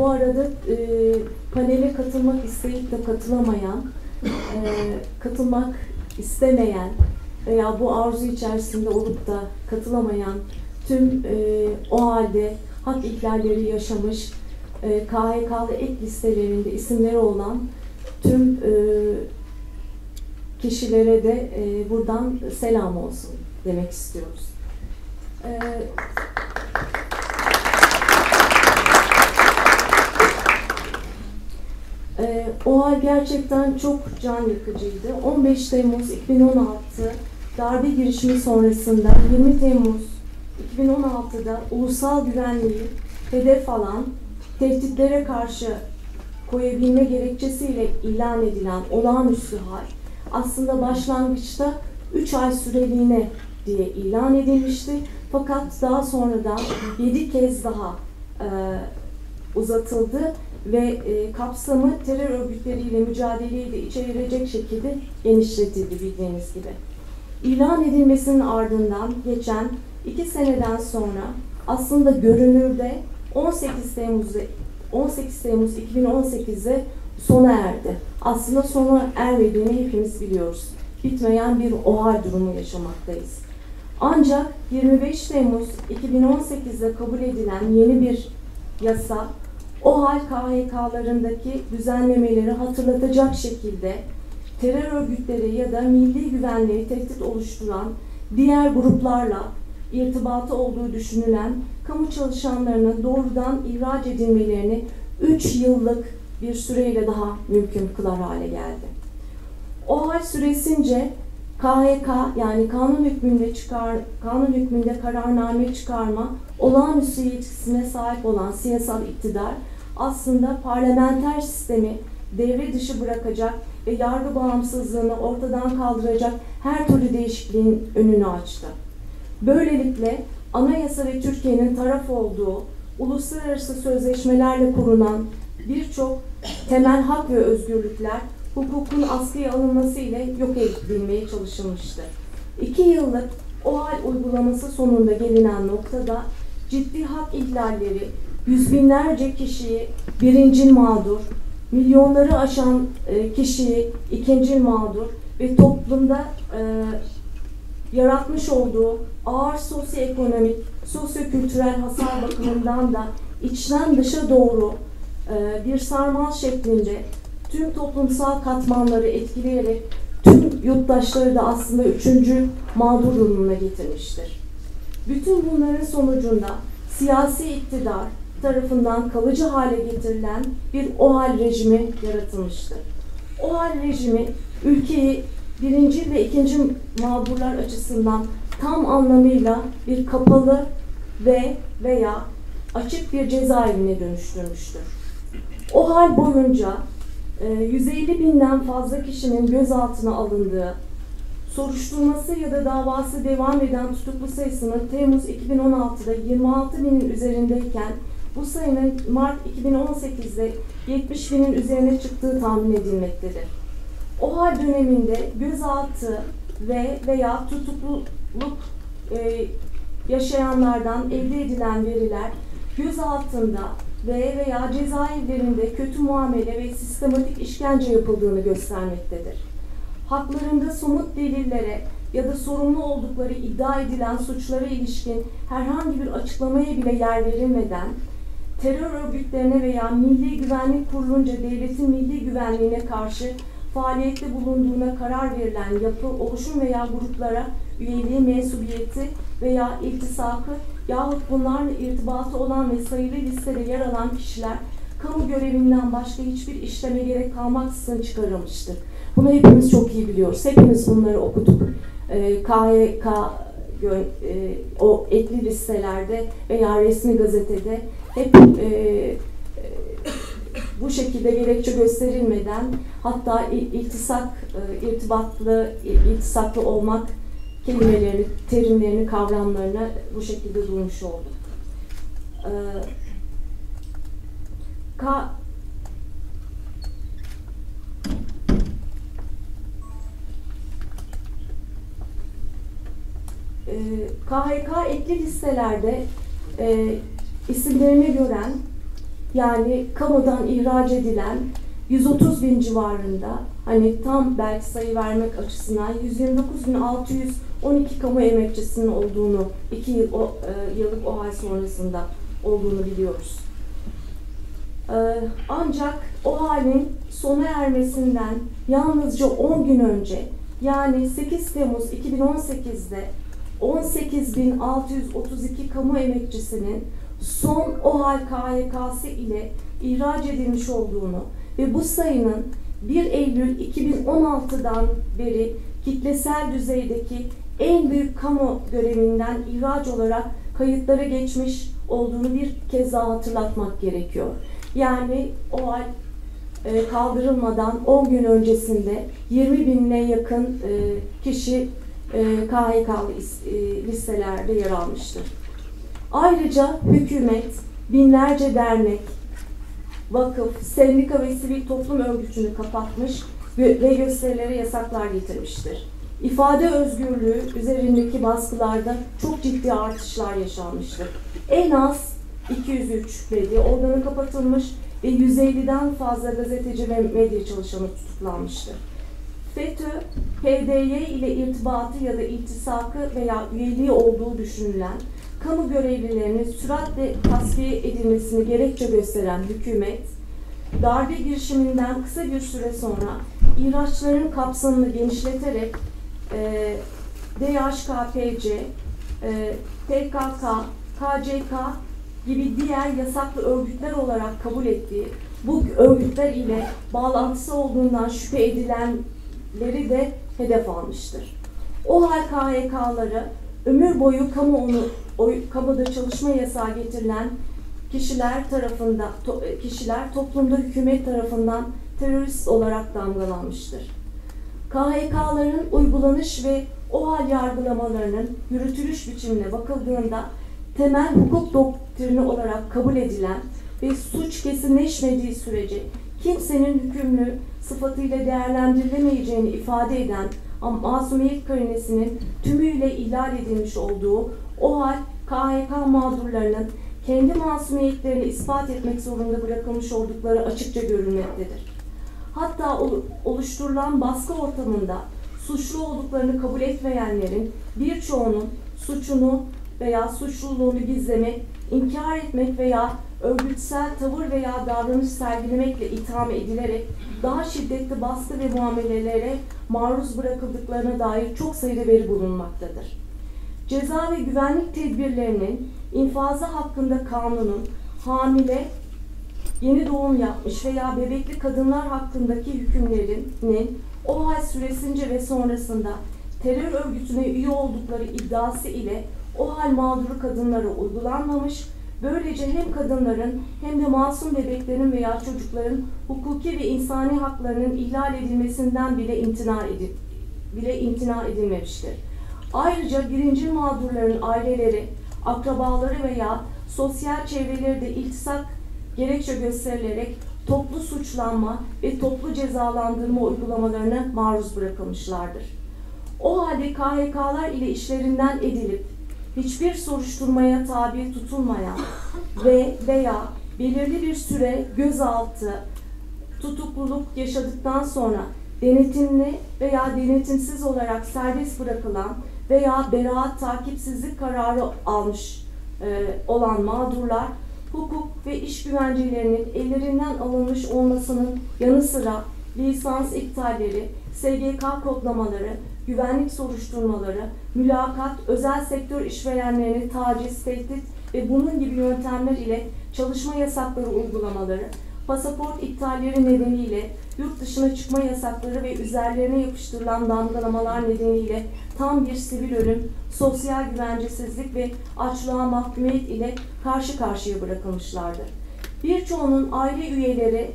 bu arada e, panele katılmak isteyip de katılamayan, e, katılmak istemeyen veya bu arzu içerisinde olup da katılamayan tüm e, o halde hak ihlalleri yaşamış e, KHK'lı ek listelerinde isimleri olan tüm e, kişilere de e, buradan selam olsun demek istiyoruz. E, e, o hal gerçekten çok can yakıcıydı. 15 Temmuz 2016 darbe girişimi sonrasında 20 Temmuz 2016'da ulusal güvenliği hedef alan tehditlere karşı koyabilme gerekçesiyle ilan edilen olağanüstü hal aslında başlangıçta 3 ay süreliğine diye ilan edilmişti. Fakat daha sonradan 7 kez daha e, uzatıldı ve e, kapsamı terör örgütleriyle mücadeleyi de içerecek şekilde genişletildi bildiğiniz gibi. İlan edilmesinin ardından geçen iki seneden sonra aslında görünürde 18 Temmuz'da 18 Temmuz 2018'de sona erdi. Aslında sona ermediğini hepimiz biliyoruz. Bitmeyen bir OHAL durumu yaşamaktayız. Ancak 25 Temmuz 2018'de kabul edilen yeni bir yasa OHAL KHK'larındaki düzenlemeleri hatırlatacak şekilde terör örgütleri ya da milli güvenliği tehdit oluşturan diğer gruplarla irtibatı olduğu düşünülen kamu çalışanlarının doğrudan ihraç edilmelerini 3 yıllık bir süreyle daha mümkün kılar hale geldi. O hal süresince KHK yani kanun hükmünde çıkar kanun hükmünde kararname çıkarma olağanüstü yetkisine sahip olan siyasal iktidar aslında parlamenter sistemi devre dışı bırakacak ve yargı bağımsızlığını ortadan kaldıracak her türlü değişikliğin önünü açtı. Böylelikle anayasa ve Türkiye'nin taraf olduğu uluslararası sözleşmelerle kurulan birçok temel hak ve özgürlükler hukukun askıya alınması ile yok edilmeye çalışılmıştır. İki yıllık o hal uygulaması sonunda gelinen noktada ciddi hak ihlalleri, yüz binlerce kişiyi birinci mağdur, milyonları aşan e, kişiyi ikinci mağdur ve toplumda e, yaratmış olduğu ağır sosyoekonomik, sosyokültürel hasar bakımından da içten dışa doğru e, bir sarmal şeklinde tüm toplumsal katmanları etkileyerek tüm yurttaşları da aslında üçüncü mağdur durumuna getirmiştir. Bütün bunların sonucunda siyasi iktidar tarafından kalıcı hale getirilen bir OHAL rejimi yaratılmıştır. OHAL rejimi ülkeyi birinci ve ikinci mağdurlar açısından tam anlamıyla bir kapalı ve veya açık bir cezaevine dönüştürmüştür. O hal boyunca 150 e, binden fazla kişinin gözaltına alındığı, soruşturması ya da davası devam eden tutuklu sayısının Temmuz 2016'da 26 binin üzerindeyken bu sayının Mart 2018'de 70 binin üzerine çıktığı tahmin edilmektedir. O hal döneminde gözaltı ve veya tutukluluk e, yaşayanlardan elde edilen veriler gözaltında ve veya cezaevlerinde kötü muamele ve sistematik işkence yapıldığını göstermektedir. Haklarında somut delillere ya da sorumlu oldukları iddia edilen suçlara ilişkin herhangi bir açıklamaya bile yer verilmeden terör örgütlerine veya Milli Güvenlik Kurulunca devletin milli güvenliğine karşı faaliyette bulunduğuna karar verilen yapı, oluşum veya gruplara üyeliği, mensubiyeti veya iltisakı yahut bunlarla irtibatı olan ve sayılı listede yer alan kişiler kamu görevinden başka hiçbir işleme gerek kalmaksızın çıkarılmıştır. Bunu hepimiz çok iyi biliyoruz. Hepimiz bunları okuduk. Ee, KYK e, o ekli listelerde veya resmi gazetede hep e, bu şekilde gerekçe gösterilmeden hatta iltisak, e, irtibatlı, iltisaklı olmak kelimelerini, terimlerini, kavramlarını bu şekilde duymuş olduk. E, KHK ekli listelerde e, isimlerini gören yani kamudan ihraç edilen 130 bin civarında hani tam belki sayı vermek açısından 129.612 kamu emekçisinin olduğunu 2 yıl, o, e, yıllık OHAL sonrasında olduğunu biliyoruz. E, ancak o halin sona ermesinden yalnızca 10 gün önce yani 8 Temmuz 2018'de 18.632 kamu emekçisinin son OHAL KYK'sı ile ihraç edilmiş olduğunu ve bu sayının 1 Eylül 2016'dan beri kitlesel düzeydeki en büyük kamu görevinden ihraç olarak kayıtlara geçmiş olduğunu bir kez daha hatırlatmak gerekiyor. Yani OHAL e, kaldırılmadan 10 gün öncesinde 20 binine yakın e, kişi KHK'lı listelerde yer almıştır. Ayrıca hükümet binlerce dernek, vakıf, sendika ve sivil toplum örgütünü kapatmış ve gösterilere yasaklar getirmiştir. İfade özgürlüğü üzerindeki baskılarda çok ciddi artışlar yaşanmıştır. En az 203 medya organı kapatılmış ve 150'den fazla gazeteci ve medya çalışanı tutuklanmıştır. FETÖ, PDY ile irtibatı ya da iltisakı veya üyeliği olduğu düşünülen kamu görevlilerinin süratle tasfiye edilmesini gerekçe gösteren hükümet, darbe girişiminden kısa bir süre sonra ihraçların kapsamını genişleterek e, DHKPC, e, TKK, KCK gibi diğer yasaklı örgütler olarak kabul ettiği bu örgütler ile bağlantısı olduğundan şüphe edilenleri de hedef almıştır. O hal KHK'ları ömür boyu kamuonu, kamuda çalışma yasağı getirilen kişiler tarafında to, kişiler toplumda hükümet tarafından terörist olarak damgalanmıştır. KHK'ların uygulanış ve o hal yargılamalarının yürütülüş biçimine bakıldığında temel hukuk doktrini olarak kabul edilen ve suç kesinleşmediği sürece kimsenin hükümlü sıfatıyla değerlendirilemeyeceğini ifade eden masumiyet karinesinin tümüyle ihlal edilmiş olduğu o hal KHK mağdurlarının kendi masumiyetlerini ispat etmek zorunda bırakılmış oldukları açıkça görülmektedir. Hatta oluşturulan baskı ortamında suçlu olduklarını kabul etmeyenlerin birçoğunun suçunu veya suçluluğunu gizlemek, inkar etmek veya örgütsel tavır veya davranış sergilemekle itham edilerek daha şiddetli baskı ve muamelelere maruz bırakıldıklarına dair çok sayıda veri bulunmaktadır. Ceza ve güvenlik tedbirlerinin infazı hakkında kanunun hamile, yeni doğum yapmış veya bebekli kadınlar hakkındaki hükümlerinin o hal süresince ve sonrasında terör örgütüne üye oldukları iddiası ile o hal mağduru kadınlara uygulanmamış, böylece hem kadınların hem de masum bebeklerin veya çocukların hukuki ve insani haklarının ihlal edilmesinden bile imtina, edil, bile imtina edilmemiştir. Ayrıca birinci mağdurların aileleri, akrabaları veya sosyal çevreleri de iltisak gerekçe gösterilerek toplu suçlanma ve toplu cezalandırma uygulamalarına maruz bırakılmışlardır. O halde KHK'lar ile işlerinden edilip hiçbir soruşturmaya tabi tutulmayan ve veya belirli bir süre gözaltı, tutukluluk yaşadıktan sonra denetimli veya denetimsiz olarak serbest bırakılan veya beraat takipsizlik kararı almış e, olan mağdurlar hukuk ve iş güvencelerinin ellerinden alınmış olmasının yanı sıra lisans iptalleri, SGK kodlamaları, güvenlik soruşturmaları, mülakat, özel sektör işverenlerini taciz, tehdit ve bunun gibi yöntemler ile çalışma yasakları uygulamaları, pasaport iptalleri nedeniyle yurt dışına çıkma yasakları ve üzerlerine yapıştırılan damgalamalar nedeniyle tam bir sivil ölüm, sosyal güvencesizlik ve açlığa mahkumiyet ile karşı karşıya bırakılmışlardır. Birçoğunun aile üyeleri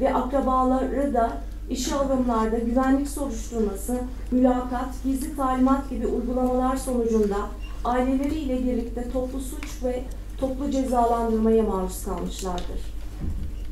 ve akrabaları da işe alımlarda güvenlik soruşturması, mülakat, gizli talimat gibi uygulamalar sonucunda aileleriyle birlikte toplu suç ve toplu cezalandırmaya maruz kalmışlardır.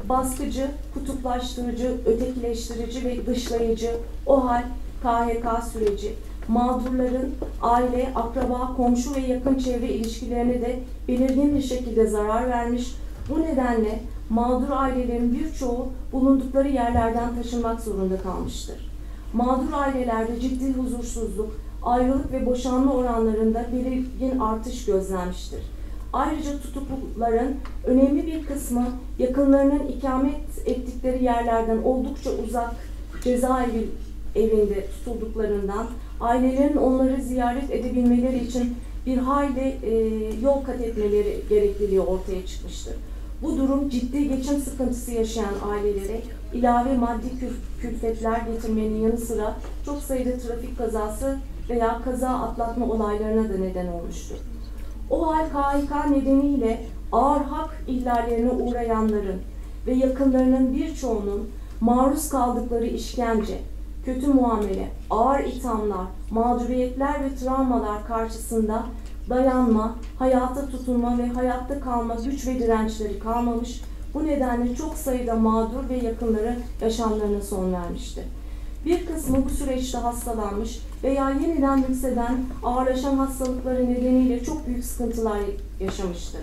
Baskıcı, kutuplaştırıcı, ötekileştirici ve dışlayıcı o hal KHK süreci mağdurların aile, akraba, komşu ve yakın çevre ilişkilerine de belirgin bir şekilde zarar vermiş, Bu nedenle mağdur ailelerin birçoğu bulundukları yerlerden taşınmak zorunda kalmıştır. Mağdur ailelerde ciddi huzursuzluk, ayrılık ve boşanma oranlarında belirgin artış gözlenmiştir. Ayrıca tutukluların önemli bir kısmı yakınlarının ikamet ettikleri yerlerden oldukça uzak cezaevi evinde tutulduklarından ailelerin onları ziyaret edebilmeleri için bir hayli e, yol kat etmeleri gerekliliği ortaya çıkmıştır. Bu durum ciddi geçim sıkıntısı yaşayan ailelere ilave maddi kül- külfetler getirmenin yanı sıra çok sayıda trafik kazası veya kaza atlatma olaylarına da neden olmuştur. O hal KHK nedeniyle ağır hak ihlallerine uğrayanların ve yakınlarının birçoğunun maruz kaldıkları işkence, kötü muamele, ağır ithamlar, mağduriyetler ve travmalar karşısında dayanma, hayata tutunma ve hayatta kalma güç ve dirençleri kalmamış. Bu nedenle çok sayıda mağdur ve yakınları yaşamlarına son vermişti. Bir kısmı bu süreçte hastalanmış veya yeniden yükselen ağırlaşan hastalıkları nedeniyle çok büyük sıkıntılar yaşamıştır.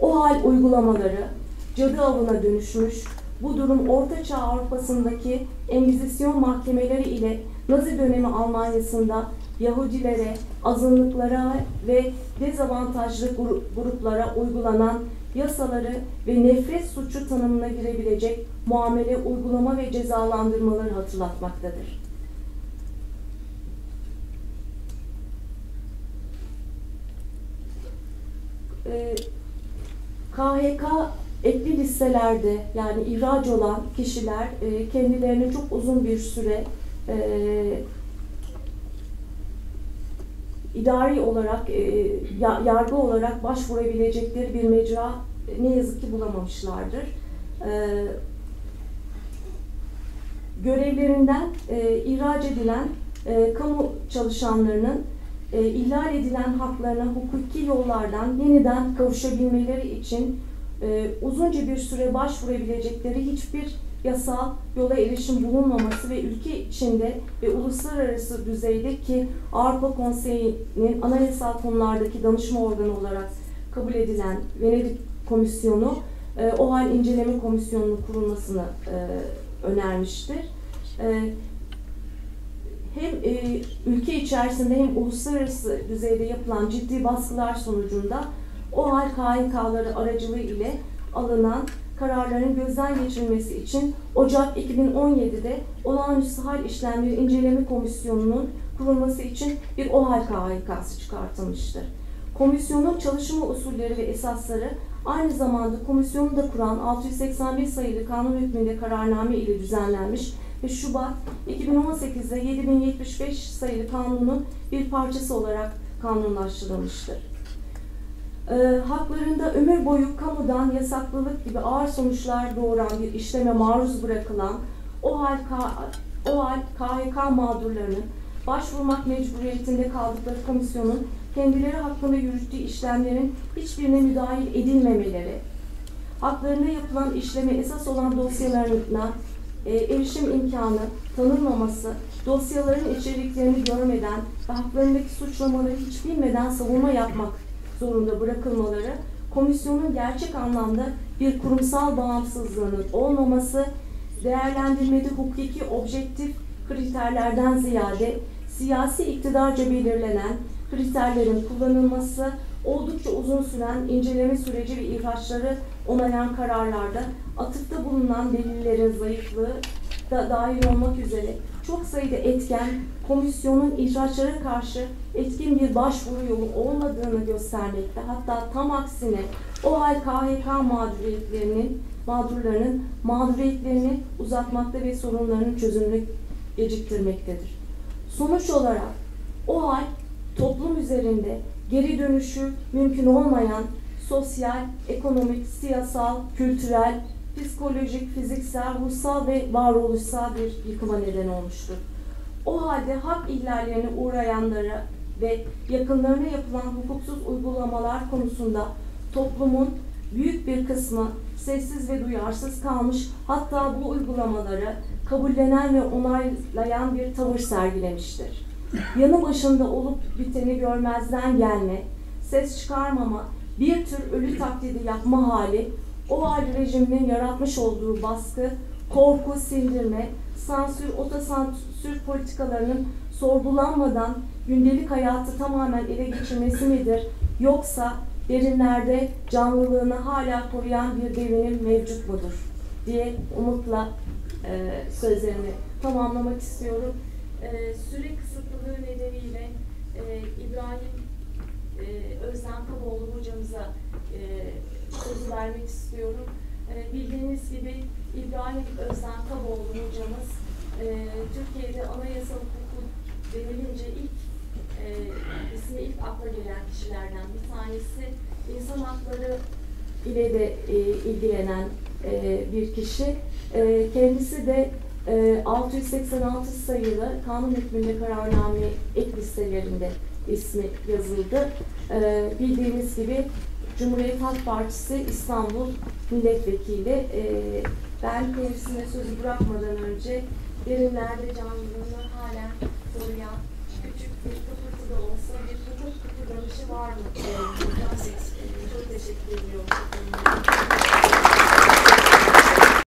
O hal uygulamaları cadı avına dönüşmüş, bu durum Orta Çağ Avrupa'sındaki Engizisyon mahkemeleri ile Nazi dönemi Almanya'sında Yahudilere, azınlıklara ve dezavantajlı gru- gruplara uygulanan yasaları ve nefret suçu tanımına girebilecek muamele, uygulama ve cezalandırmaları hatırlatmaktadır. Ee, KHK ekli listelerde yani ihraç olan kişiler e, kendilerini çok uzun bir süre e, idari olarak, e, ya- yargı olarak başvurabilecekleri bir mecra ne yazık ki bulamamışlardır. E, görevlerinden e, ihraç edilen e, kamu çalışanlarının e, ihlal edilen haklarına hukuki yollardan yeniden kavuşabilmeleri için uzunca bir süre başvurabilecekleri hiçbir yasal yola erişim bulunmaması ve ülke içinde ve uluslararası düzeyde ki Avrupa Konseyi'nin anayasal konulardaki danışma organı olarak kabul edilen Venedik Komisyonu e, o hal inceleme komisyonunun kurulmasını e, önermiştir. E, hem e, ülke içerisinde hem uluslararası düzeyde yapılan ciddi baskılar sonucunda o hal KHK'ları aracılığı ile alınan kararların gözden geçirilmesi için Ocak 2017'de olağanüstü hal işlemleri inceleme komisyonunun kurulması için bir OHAL KHK'sı çıkartılmıştır. Komisyonun çalışma usulleri ve esasları aynı zamanda komisyonu da kuran 681 sayılı kanun hükmünde kararname ile düzenlenmiş ve Şubat 2018'de 7075 sayılı kanunun bir parçası olarak kanunlaştırılmıştır. E, haklarında ömür boyu kamudan yasaklılık gibi ağır sonuçlar doğuran bir işleme maruz bırakılan o hal, o hal KHK mağdurlarının başvurmak mecburiyetinde kaldıkları komisyonun kendileri hakkında yürüttüğü işlemlerin hiçbirine müdahil edilmemeleri, haklarına yapılan işleme esas olan dosyalarına e, erişim imkanı tanınmaması, dosyaların içeriklerini görmeden ve haklarındaki suçlamaları hiç bilmeden savunma yapmak zorunda bırakılmaları, komisyonun gerçek anlamda bir kurumsal bağımsızlığının olmaması, değerlendirmede hukuki objektif kriterlerden ziyade siyasi iktidarca belirlenen kriterlerin kullanılması, oldukça uzun süren inceleme süreci ve ihraçları onayan kararlarda atıfta bulunan delillerin zayıflığı da dahil olmak üzere çok sayıda etken komisyonun ihraçlara karşı etkin bir başvuru yolu olmadığını göstermekte. Hatta tam aksine o hal KHK mağduriyetlerinin mağdurlarının mağduriyetlerini uzatmakta ve sorunlarının çözümünü geciktirmektedir. Sonuç olarak o hal toplum üzerinde geri dönüşü mümkün olmayan sosyal, ekonomik, siyasal, kültürel, psikolojik, fiziksel, ruhsal ve varoluşsal bir yıkıma neden olmuştur. O halde hak ihlallerine uğrayanlara ve yakınlarına yapılan hukuksuz uygulamalar konusunda toplumun büyük bir kısmı sessiz ve duyarsız kalmış, hatta bu uygulamaları kabullenen ve onaylayan bir tavır sergilemiştir. Yanı başında olup biteni görmezden gelme, ses çıkarmama bir tür ölü taklidi yapma hali, o hal rejiminin yaratmış olduğu baskı, korku, sindirme, sansür, otosansür politikalarının sorgulanmadan gündelik hayatı tamamen ele geçirmesi midir? Yoksa derinlerde canlılığını hala koruyan bir devinim mevcut mudur? diye umutla e, sözlerimi tamamlamak istiyorum. E, süre kısıtlılığı nedeniyle e, İbrahim e, Özlem Kaboğlu hocamıza e, sözü vermek istiyorum. E, bildiğiniz gibi İbrahim Özlem Kaboğlu hocamız e, Türkiye'de anayasa hukuku denilince ilk e, ismi ilk akla gelen kişilerden bir tanesi. İnsan hakları ile de e, ilgilenen e, bir kişi. E, kendisi de e, 686 sayılı kanun hükmünde kararname ek listelerinde ismi yazıldı. E, bildiğiniz gibi Cumhuriyet Halk Partisi İstanbul Milletvekili. E, ben kendisine sözü bırakmadan önce derinlerde canlılığını halen koruyan küçük bir kıpırtı da olsa bir hukuk kıpırdanışı var mı? E, çok teşekkür ediyorum.